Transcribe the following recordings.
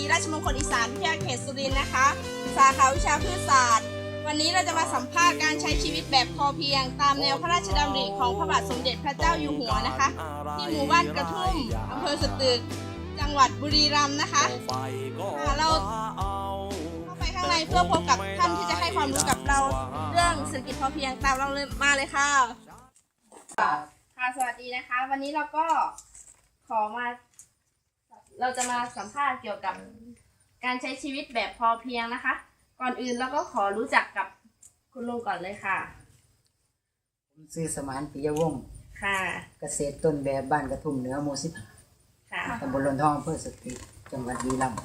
ีราชมงคลอีสานวิทยาเขตสุรินทร์นะคะ สาขาวิชาพืชศาสตร์ วันนี้เราจะมาสัมภาษณ์การใช้ชีวิตแบบพอเพียง ตามแนวพระราชดำริของพระบาทสมเด็จพระเจ้าอยู่หัวนะคะ ที่หมู่บ้านกระทุ่มอำเภอสตึก จังหวัดบุรีรัมย์นะคะอ่าเราเข้าไปข้างในเพื่อพบกับท่านที่จะให้ความรู้กับเราเรื่องเศรษฐกิจพอเพียงตามเราเลยมาเลยค่ะ ค่ะสวัสดีนะคะ วันนี้เราก็ขอมา เราจะมาสัมภาษณ์เกี่ยวกับการใช้ชีวิตแบบพอเพียงนะคะ ก่อนอื่นเราก็ขอรู้จักกับคุณลุงก่อนเลยค่ะ ผมชื่อสมานปิยวงศ์ค่ะ เกษตรต้นแบบบ้านกระทุ่มเหนือหมู่สิบค่ะ ตำบลลนทองอำเภอสตึกจังหวัดบุรีรัมย์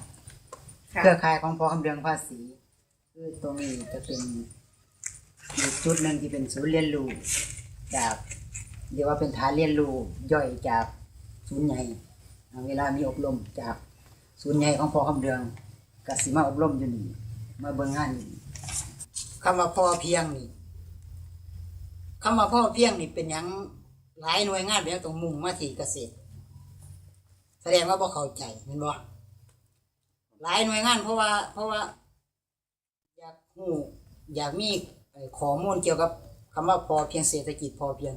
ค่ะ เครือข่ายของพอคำเดืองภาษี คือตรงนี้จะเป็นอีกจุดหนึ่งที่เป็นศูนย์เรียนรู้จากเรียกว่าเป็นฐานเรียนรู้ย่อยจากศูนย์ใหญ่อ่า เวลามีอบรมจากศูนย์ใหญ่ของพ่อคำเดืองกสิมาอบรมอยู่นี่มาเบิ่งงานอยู่นี่คำว่าพ่อเพียงนี่คำว่าพ่อเพียงนี่เป็นหยังหลายหน่วยงานเป็นหยังต้องมุ่งมาที่เกษตร แสดงว่าบ่เข้าใจแมันบ่หลายหน่วยงานเพราะว่า เพราะว่า อยากฮู้อยากมีเอ่อข้อมูลเกี่ยวกับคำว่าพอเพียงเศรษฐกิจพอเพียง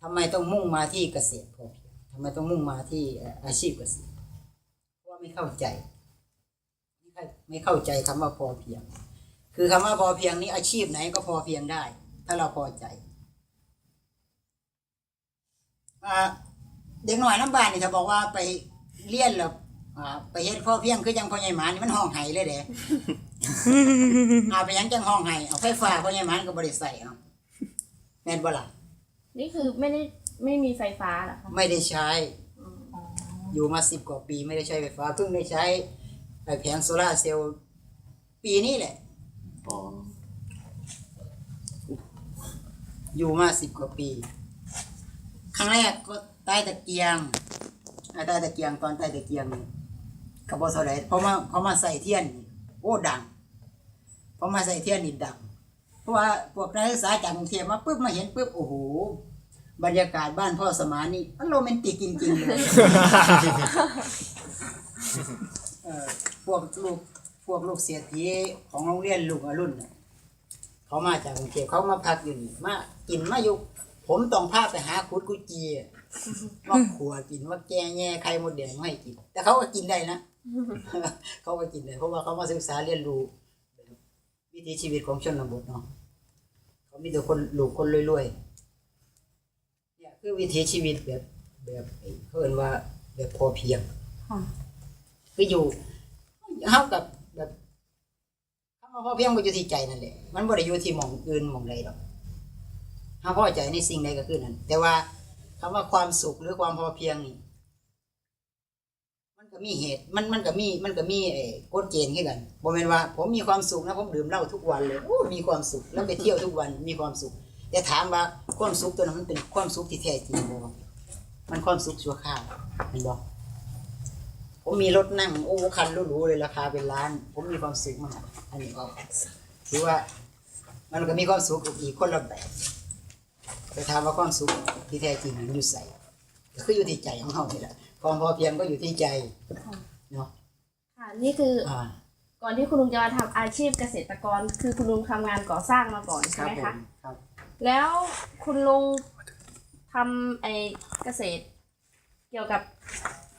ทำไมต้องมุ่งมาที่เกษตรพอเพียง ทำไมต้องมุ่งมาที่เอ่ออาชีพเกษตรเพราะว่าไม่เข้าใจไม่เข้าไม่เข้าใจคำว่าพอเพียง คือคำว่าพอเพียงนี้อาชีพไหนก็พอเพียงได้ ถ้าเราพอใจอ่าเด็กหน่อยน้ำบ้านนี่ถ้าบอกว่าไปเลี้ยนแล้วอ่าไปเฮ็ดพ่อเพียงคือจังพ่อใหญ่หมานี่มันห้องไห้เลยเด้อาไปหยังจังห้องไห้เอาไฟฟ้าพ่อใหญ่หมาก็บ่ได้ใส่เอาแม่นบ่ล่ะนี่คือไม่ได้ ไม่มีไฟฟ้าเหรอคะไม่ได้ใช้อ๋ออยู่มา10กว่าปีไม่ได้ใช้ไฟฟ้าเพิ่งได้ใช้ไอ้แผงโซลาร์เซลล์ปีนี้แหละ อ๋ออยู่มา10กว่าปี ครั้งแรกก็ใต้ตะเกียงอ่าใต้ตะเกียงตอนใต้ตะเกียงนี่ก็บ่เท่าไหร่เพราะมาเพราะมาใส่เทียนนี่โอ้ดังพอมาใส่เทียนนี่ดัง เพราะว่าพวกนักศึกษาจากกรุงเทพมาปุ๊บมาเห็นปุ๊บโอ้โห บรรยากาศบ้านพ่อสมานนี่มันโรแมนติกจริงๆเลยเอ่อพวกลูกพวกลูกเสียทีของโรงเรียนลูกอรุณน่ะเขามาจากกรุงเทพเขามาพักอยู่นี่มากินมาอยู่ผมต้องพาไปหาคุดกุจีอะมาขัวกินมาแกงแง่ไข่มดแดงมาให้กิน แต่เขาก็กินได้นะ เขาก็กินได้เพราะว่าเขามาศึกษาเรียนรู้วิถีชีวิตของชนบทเนาะเขามีแต่คนลูกคนรวยๆเนี่ย คือวิถีชีวิตแบบแบบไอ้เขาเรียกว่าแบบพอเพียงค่ะคืออยู่เฮากับแบบคำว่าพอเพียงมันอยู่ที่ใจนั่นแหละมันบ่ได้อยู่ที่หมองอื่นหมองใดหรอกเฮาพอใจในสิ่งใดก็คือนั้นแต่ว่าคำว่าความสุขหรือความพอเพียงนี่มันก็มีเหตุมันมันก็มีมันก็มีเอ่อกฎเกณฑ์คือกันบ่แม่นว่า ผมมีความสุขนะผมดื่มเหล้าทุกวันเลยโอ้มีความสุขแล้วไปเที่ยวทุกวันมีความสุข แต่ถามว่าความสุขตัวนั้นมันเป็นความสุขที่แท้จริงบ่มันความสุขชั่วคราวเห็นบ่ผมมีรถนั่งโอ้คันหรูๆเลยราคาเป็นล้าน ผมมีความสุขมากอันนี้ก็ถือว่า มันก็มีความสุขอีกคนละแบบแต่ถามว่าความสุขที่แท้จริงมันอยู่ใส่ก็คืออยู่ที่ใจของเรานี่แหละความพอเพียงก็อยู่ที่ใจเนาะค่ะนี่คืออ่าก่อนที่คุณลุงจะมาทำอาชีพเกษตรกร คือคุณลุงทำงานก่อสร้างมาก่อนคใช่รับไหมผคะมครับ แล้วคุณลุงทำไอเกษตร เกี่ยวกับ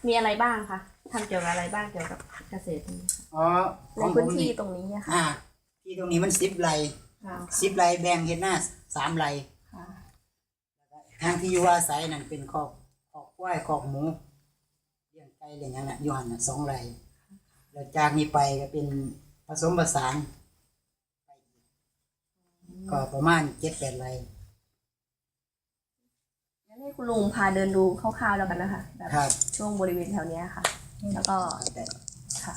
มีอะไรบ้างคะทำเกี่ยวกับอะไรบ้างเกี่ยวกับเกษตรนี้อ๋อขในองผพื้นมที่นี่ตรงนี้อะค่ะอ่า ที่ตรงนี้มันสิบไร่ค่ะสิบไร่แบ่งเห็นหน้าสามไร่ค่ะทางที่อยู่อาศัยนั่นเป็นคอกคอกควายคอกหมูเลี้ยงไก่เลี้ยงหยังน่ะอยู่หันน่ะสองไร่แล้วจากนี้ไปก็เป็นผสมผสานไปอีก ก็ประมาณเจ็ดแปดไร่งั้นให้คุณลุงพาเดินดูคร่าวๆแล้วกันนะคะแบบครับช่วงบริเวณแถวเนี้ยค่ะ แล้วก็แต่ค่ะ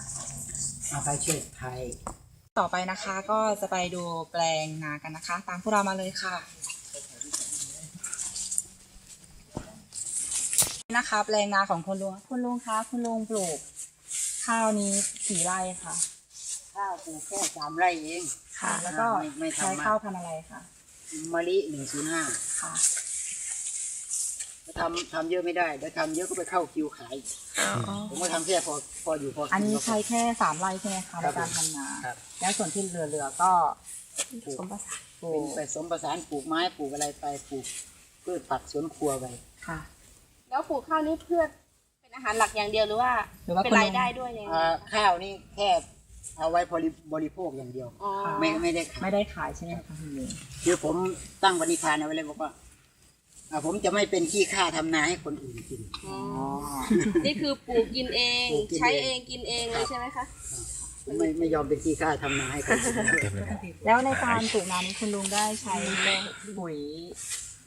เอาไปช่วยไทย ต่อไปนะคะก็จะไปดูแปลงนากันนะคะ ตามพวกเรามาเลยค่ะนี่นะคะ แปลงนาของคุณลุงคุณลุงคะคุณลุงปลูก ข้าวนี้กี่ไร่คะข้าวปลูกแค่สามไร่เอง ค่ะ แล้วก็ไม่ไม่ใช้ทำมากข้าวพันธุ์อะไรคะมะลิหนึ่งศูนย์ห้าค่ะทำทำเยอะไม่ได้เดี๋ยวทำเยอะก็ไปเข้าคิวขายผมก็ทำแค่พอพออยู่พอกิอันนี้ก็พ ใช้แค่สามไร่ใช่ไหมคะคในรับการทำนาครับ แล้วส่วนที่เหลือๆก็ปลูกปลูเป็นกผสมประสานปลูกไม้ปลูกอะไรไปปลูกพืชผักสวนครัวไปค่ะ แล้วปลูกข้าวนี่เพื่อเป็นอาหารหลักอย่างเดียวหรือว่าหรือว่าเป็นคุณลุง รายได้ด้วยยังไงอ่าข้าวนี่แค่ เอาไว้บริบริโภคอย่างเดียว อ๋อไม่ไม่ได้ขายไม่ได้ขายใช่ไหมคะคุณลุงคือผมตั้งปณิธานเอาไว้เลยบอกว่าอ่าผมจะไม่เป็นขี้ข้าทำนาให้คนอื่นกิน อ๋ออ๋อนี่คือปลูกกินเอง ปลูกกินเอง ใช้เองกินเองเลยใช่ไหมคะ ผมไม่ไม่ยอมเป็นขี้ข้าทำนาให้คนอื่นแล้วในการปลูกนานี้คุณลุงได้ใช้ปุ๋ย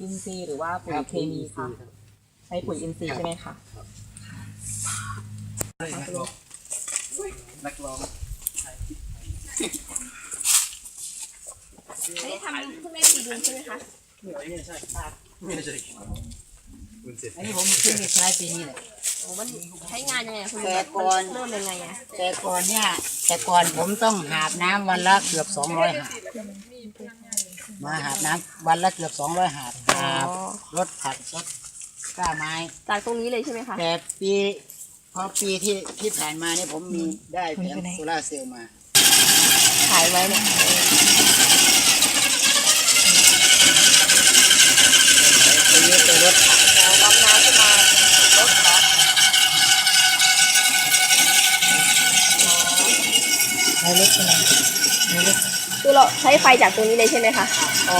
อินทรีย์หรือว่าปุ๋ยเคมีคะใช้ปุ๋ยอินทรีย์ใช่ไหมคะนักร้อง อันนี้ทำเพิ่งได้ปีเดือนใช่ไหมคะอันนี้ผมเพิ่งจะใช้ปีนี้แหละโอ้มันใช้งานยังไงคุณลุงแต่ก่อนเริ่มยังไงอะแต่ก่อนเนี่ย แต่ก่อนผมต้องหาบน้ำวันละเกือบสองร้อยหาบมาหาบน้ำวันละเกือบสองร้อยหาบหาบรถผักรถกล้าไม้ จากตรงนี้เลยใช่ไหมคะแต่ปีพอปีที่ที่ผ่านมาเนี่ยผมมีได้แผงโซลาร์เซลล์มาขายไว้เนี่ยตัวนี้เป็นรถผักแล้วรับน้ำขึ้นมาลดขอใช้เล็กใช่ไหมใช้เล็กคือเราใช้ไฟจากตรงนี้เลยใช่ไหมคะ อ๋อ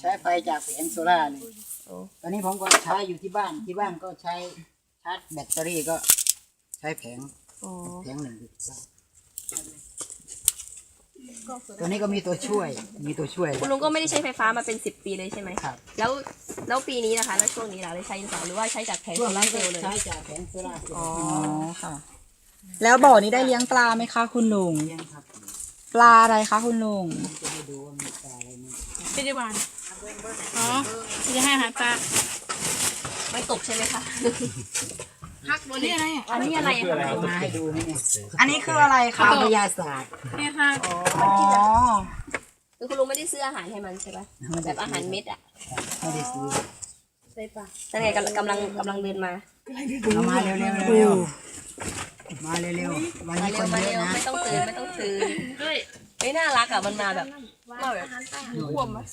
ใช้ไฟจากแผงโซลาร์เลยตอนนี้ผมก็ใช้อยู่ที่บ้าน ที่บ้านก็ใช้ชาร์จแบตเตอรี่ก็ใช้แผง อ๋อแผงหนึ่งตัวนี้ก็มีตัวช่วย มีตัวช่วย คุณลุงก็ไม่ได้ใช้ไฟฟ้ามาเป็นสิบปีเลยใช่ไหมครับ แล้วแล้วปีนี้นะคะ แล้วช่วงนี้ล่ะได้ใช้หรือเปล่าหรือว่าใช้จากแผงช่วงโซนั้ลานร์เซก็ลล์เลย ใช้จากแผงโซลาร์เซลล์อ๋ออ๋อค่ะ แล้วบ่อนี้ได้เลี้ยงปลาไหมคะคุณลุง เลี้ยงครับปลาอะไรคะคุณลุงผมจะให้ดูว่ามีปลาอะไรมั้งพยาบาลอ๋อจะให้อาหารปลาไม่ตกใช่ไหมคะ ฮักบนนี่อะไรอะอันนี้อะไรอะคะเอามาให้ดูไหมเนี่ยอันนี้คืออะไรคะข้าวพยาศาสตร์นี่ฮักอ๋อคือคุณลุงไม่ได้ซื้ออาหารให้มันใช่ปะแบบอาหารเม็ดอะไม่ได้ซื้อใช่ปะนั่นไงกำลังกำลังกำลังเดินมาเอามาเร็วๆเร็วๆมาเร็วๆวันมานี้คเร็วนมาเยเร็อะวนะไม่ต้องตื่นไม่ต้องตื่นด้วยเฮ้ยน่ารักอะมันมาแบบมาแบบควมอะ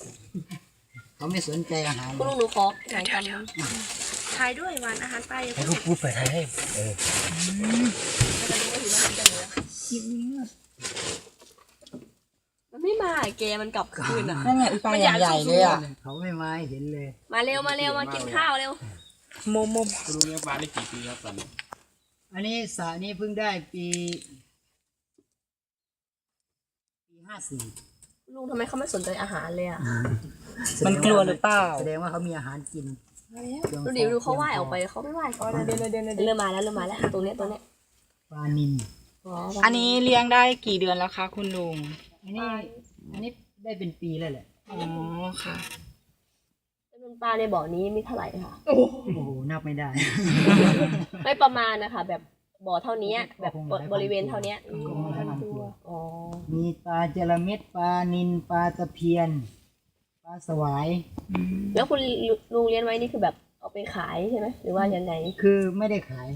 เขาไม่สนใจอาหารคุณลุงหนูขอหายกัน ถ่ายด้วยหวานอาหารปลาอย่าให้ลูกพูดไปให้มันไม่มาอะแกมันกลับคืนอะนั่นไงปลาใหญ่ๆเลยอะเขาไม่มาให้เห็นเลยมาเร็วมาเร็วมากินข้าวเร็วโมโมคุณลุงเลี้ยงปลาได้กี่ปีครับตอนนี้อันนี้สระนี้เพิ่งได้ปีปีห้าสี่ลุงทำไมเขาไม่สนใจอาหารเลยอะมันกลัวหรือเปล่าแสดงว่าเขามีอาหารกิน ดูดิดูเขาว่ายออกไปเขาไม่ว่ายเขาเดินเดินเริ่มมาแล้วเริ่มมาแล้วตรงเนี้ยตรงเนี้ยปลานินอ๋ออันนี้เลี้ยงได้กี่เดือนแล้วคะคุณลุง อันนี้ อันนี้ได้เป็นปีแล้วแหละ อ๋อค่ะจำนวนปลาในบ่อนี้มีเท่าไหร่คะ โอ้โห นับไม่ได้ ไม่ประมาณนะคะ แบบบ่อเท่านี้แบบก็คงหลายพันบริเวณเท่านี้ก็คงหลายพันตัวอ๋อมีปลาจระเม็ดปลานินปลาตะเพียน ปลาสวาย แล้วคุณลุงเลี้ยงไว้นี่คือแบบเอาไปขายใช่ไหมหรือว่ายังไงคือไม่ได้ขาย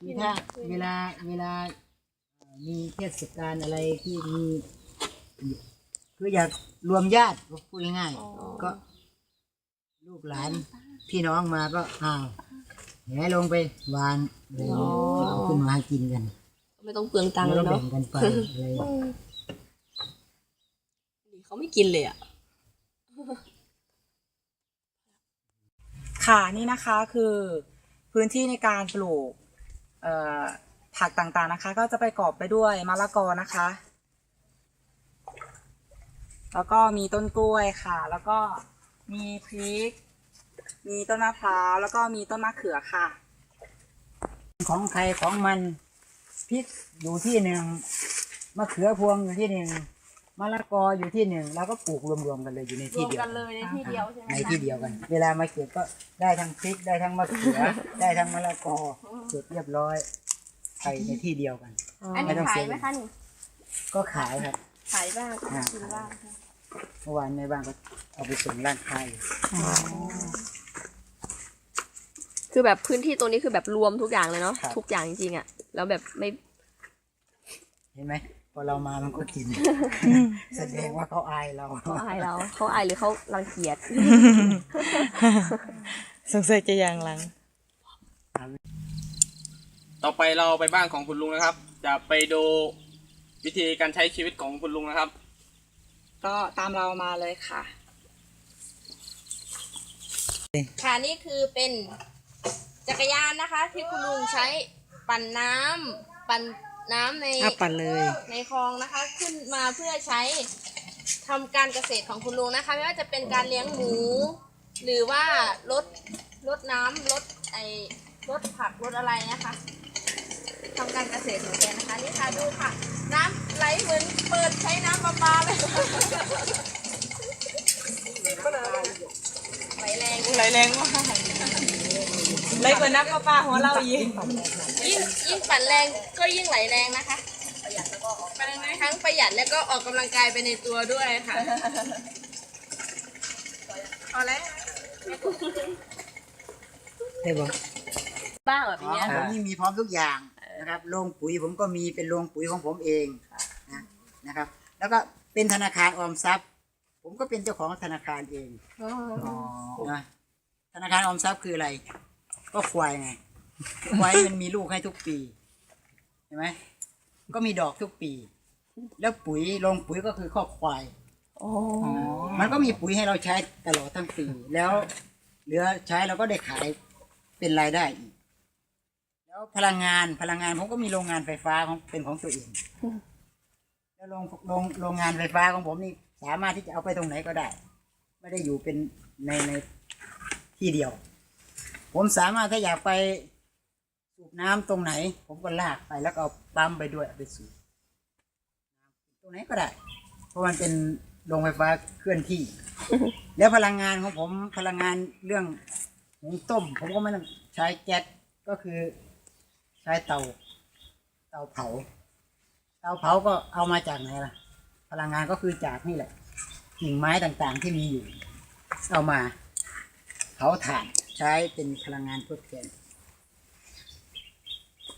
คือถ้าเวลาเวลาเอ่อมีเทศกาลอะไรที่มีคืออยากรวมญาติพูดง่ายๆก็ ลูกหลานพี่น้องมาก็อ้าวแหลงไปวานเลยก็เอาขึ้นมาให้กินกัน ไม่ต้องเปลืองตังค์แล้วเลยก็เนาะแบ่งกันไปอะไรเขาไม่กินเลยอะ ค่ะนี่นะคะคือพื้นที่ในการปลูกผักต่างๆนะคะ ก็จะไปกอบไปด้วยมะละกอนะคะ แล้วก็มีต้นกล้วยค่ะ แล้วก็มีพริก มีต้นมะพร้าวแล้วก็มีต้นมะเขือค่ะ ของใครของมันพริกอยู่ที่หนึ่งมะเขือพวงอยู่ที่หนึ่ง มะละกออยู่ที่หนึ่งเราก็ปลูกรวมๆกันเลยอยู่ในรที่วมเดียวกันเลยในที่เดียวใช่ไหมในที่เดียวกัน เวลามาเก็บก็ได้ทั้งพริกได้ทั้งมะเขือ ได้ทั้งมะละกอเสร็จเรียบร้อยใส่ในที่เดียวกัน อันนี้ไม่ต้องขาเสียยไหมคะนี่ก็ขายครับ ขายบ้างอ่า กินบ้างเมื่อวานแม่บ้านก็เอาไปส่งร้านค้าอยู่คือแบบพื้นที่ตรงนี้คือแบบรวมทุกอย่างเลยเนาะทุกอย่างจริงๆอะแล้วแบบไม่เห็นไหม พอเรามามันก็กิน แสดงว่าเขาอายเราเขาอายเราเขาอายหรือเขารังเกียจสงสัยจะยังหลัง ต่อไปเราไปบ้านของคุณลุงนะครับ จะไปดูวิธีการใช้ชีวิตของคุณลุงนะครับ ก็ตามเรามาเลยค่ะ ค่ะนี่คือเป็นจักรยานนะคะ ที่คุณลุงใช้ปั่นน้ำปั่น น้ำในอะปั่นเลย ในคลองนะคะ ขึ้นมาเพื่อใช้ทำการเกษตรของคุณลุงนะคะ ไม่ว่าจะเป็นการเลี้ยงหมู หรือว่าลดลดน้ำลดไอลดผักลดอะไรนะคะทำการเกษตรของแกนะคะนี่ค่ะดูค่ะ น้ำไหลเหมือนเปิดใช้น้ำประปาเลยไหลแรง ไหลแรงมาก ไหลกว่านักป้าป้าหัวเราอีกยิ่งยิ่งปั่นแรงก็ยิ่งไหลแรงนะคะประหยัดแล้วก็ออกทั้งประหยัดแล้วก็ออกกำลังกายไปในตัวด้วยค่ะพอแล้วได้บอกบ้างแบบอ๋อเนี้ยผมนี่มีพร้อมทุกอย่างนะครับโรงปุ๋ยผมก็มีเป็นโรงปุ๋ยของผมเองนะนะครับ แล้วก็เป็นธนาคารออมทรัพย์ ผมก็เป็นเจ้าของธนาคารเองนะธนาคารออมทรัพย์คืออะไร ก็ควายไงควายมันมีลูกให้ทุกปีเห็นไหมก็มีดอกทุกปี แล้วปุ๋ยโรงปุ๋ยก็คือข้อควายมันก็มีปุ๋ยให้เราใช้ตลอดทั้งปี แล้วเหลือใช้เราก็ได้ขายเป็นรายได้อีก แล้วพลังงานพลังงานผมก็มีโรงงานไฟฟ้าของเป็นของตัวเองแล้วโรงโรงโรงงานไฟฟ้าของผมนี่สามารถที่จะเอาไปตรงไหนก็ได้ ไม่ได้อยู่เป็นในในที่เดียว ผมสามารถถ้าอยากไปสูบน้ำตรงไหน ผมก็ลากไปแล้วก็เอาปั๊มไปด้วยเอาไปสูบตรงไหนก็ได้ เพราะมันเป็นโรงไฟฟ้าเคลื่อนที่ แล้วพลังงานของผมพลังงานเรื่องหุงต้ม ผมก็ไม่ต้องใช้แก๊สก็คือใช้เตา เตาเผา เตาเผาก็เอามาจากไหนล่ะ พลังงานก็คือจากนี่แหละกิ่งไม้ต่างๆที่มีอยู่ เอามาเผาถ่าน ใช้เป็นพลังงานทดแทน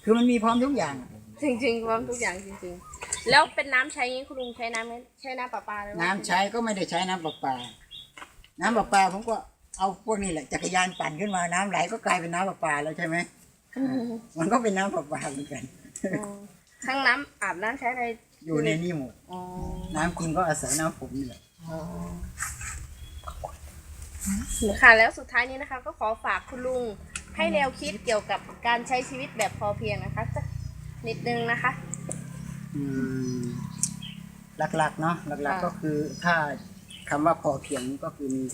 คือมันมีพร้อมทุกอย่าง จริงๆพร้อมทุกอย่างจริงๆ แล้วเป็นน้ำใช้งี้คุณลุงใช้น้ำไหมใช้น้ำประปาเลยน้ำใช้ก็ไม่ได้ใช้น้ำประปา น้ำประปาผมก็เอาพวกนี้แหละจักรยานปั่นขึ้นมาน้ำไหลก็กลายเป็นน้ำประปาแล้วใช่ไหมมันก็เป็นน้ำประปาเหมือนกันทั้งน้ำอาบน้ำใช้อะไรอยู่ในนี่หมด อ๋อน้ำกินก็อาศัยน้ำผมนี่แหละ ค่ะแล้วสุดท้ายนี้นะคะ ก็ขอฝากคุณลุงให้แนวคิดเกี่ยวกับการใช้ชีวิตแบบพอเพียงนะคะสักนิดนึงนะคะ อืมหลักๆเนาะหลัก ค่ะ ๆ ก็คือถ้าคำว่าพอเพียงก็คือมี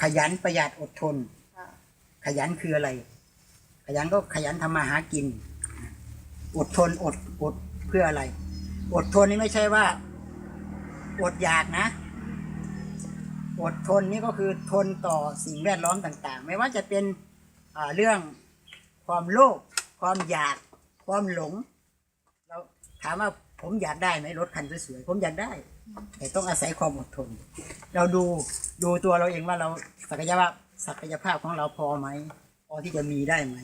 ขยันประหยัดอดทนขยันคืออะไร ขยันก็ขยันทำมาหากิน อดทนอดอดเพื่ออะไร อดทนนี่ไม่ใช่ว่า อดอยากนะ อดทนนี่ก็คือทนต่อสิ่งแวดล้อมต่างๆ ไม่ว่าจะเป็นเรื่องความโลภความอยากความหลง เราถามว่าผมอยากได้ไหมรถคันสวยๆผมอยากได้ แต่ต้องอาศัยความอดทน เราดูดูตัวเราเองว่าเราศักยภาพศักยภาพของเราพอไหมพอที่จะมีได้ไหม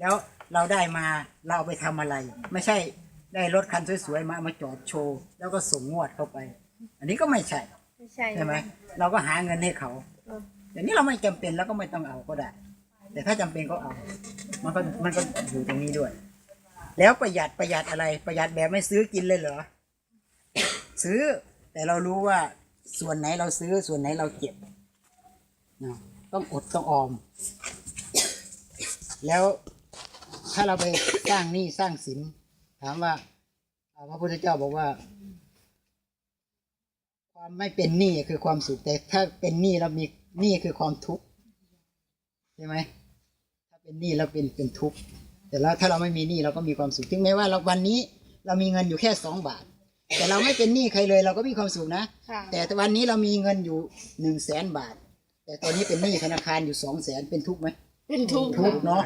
แล้วเราได้มาเราไปทำอะไร ไม่ใช่ได้รถคันสวยๆมามาจอดโชว์ แล้วก็ส่งงวดเข้าไป อันนี้ก็ไม่ใช่ ใช่ใช่ไหมเราก็หาเงินให้เขาแต่นี่เราไม่จำเป็นแล้วก็ไม่ต้องเอาก็ได้ แต่ถ้าจำเป็นก็เอา มันก็มันก็อยู่ตรงนี้ด้วย แล้วประหยัดประหยัดอะไรประหยัดแบบไม่ซื้อกินเลยเหรอ ซื้อแต่เรารู้ว่าส่วนไหนเราซื้อส่วนไหนเราเก็บเนาะต้องอดต้องออม แล้วถ้าเราไปสร้างหนี้สร้างสินถามว่าอ่าพระพุทธเจ้าบอกว่า ความไม่เป็นหนี้คือความสุขแต่ถ้าเป็นหนี้เรามีหนี้คือความทุกข์ใช่ไหมถ้าเป็นหนี้เราเป็นเป็นทุกข์แต่แล้วถ้าเราไม่มีหนี้เราก็มีความสุขถึงแม้ว่าเราวันนี้เรามีเงินอยู่แค่สองบาท แต่เราไม่เป็นหนี้ใครเลย เราก็มีความสุขนะค่ะแต่วันนี้เรามีเงินอยู่หนึ่งแสนบาท แต่ตอนนี้เป็นหนี้ธนาคารอยู่สองแสนเป็นทุกข์ไหมเป็นทุกข์ทุกข์เนาะ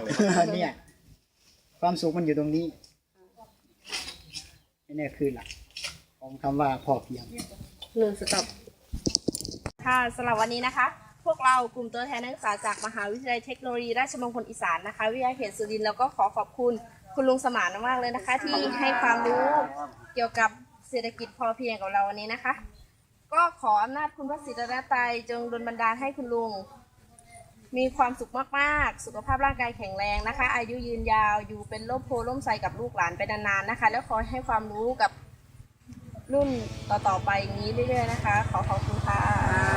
เนี่ยความสุขมันอยู่ตรงนี้นี่คือหลักของคำว่าพอเพียง หนึ่งสต็อปค่ะสำหรับวันนี้นะคะ พวกเรากลุ่มตัวแทนนักศึกษาจากมหาวิทยาลัยเทคโนโลยีราชมงคลอีสานนะคะ วิทยาเขตสุรินทร์แล้วก็ขอขอบคุณคุณลุงสมานมากเลยนะคะ ที่ให้ความรู้เกี่ยวกับเศรษฐกิจพอเพียงกับเราวันนี้นะคะ ก็ขออำนาจคุณพระศรีรัตนตรัยจงดลบันดาลให้คุณลุง มีความสุขมากๆ สุขภาพร่างกายแข็งแรงนะคะ อายุยืนยาวอยู่เป็นร่มโพล่มไทรกับลูกหลานไปนานๆนะคะ แล้วขอให้ความรู้กับ รุ่นต่อๆไปอย่างนี้เรื่อยๆนะคะ ขอขอบคุณค่ะ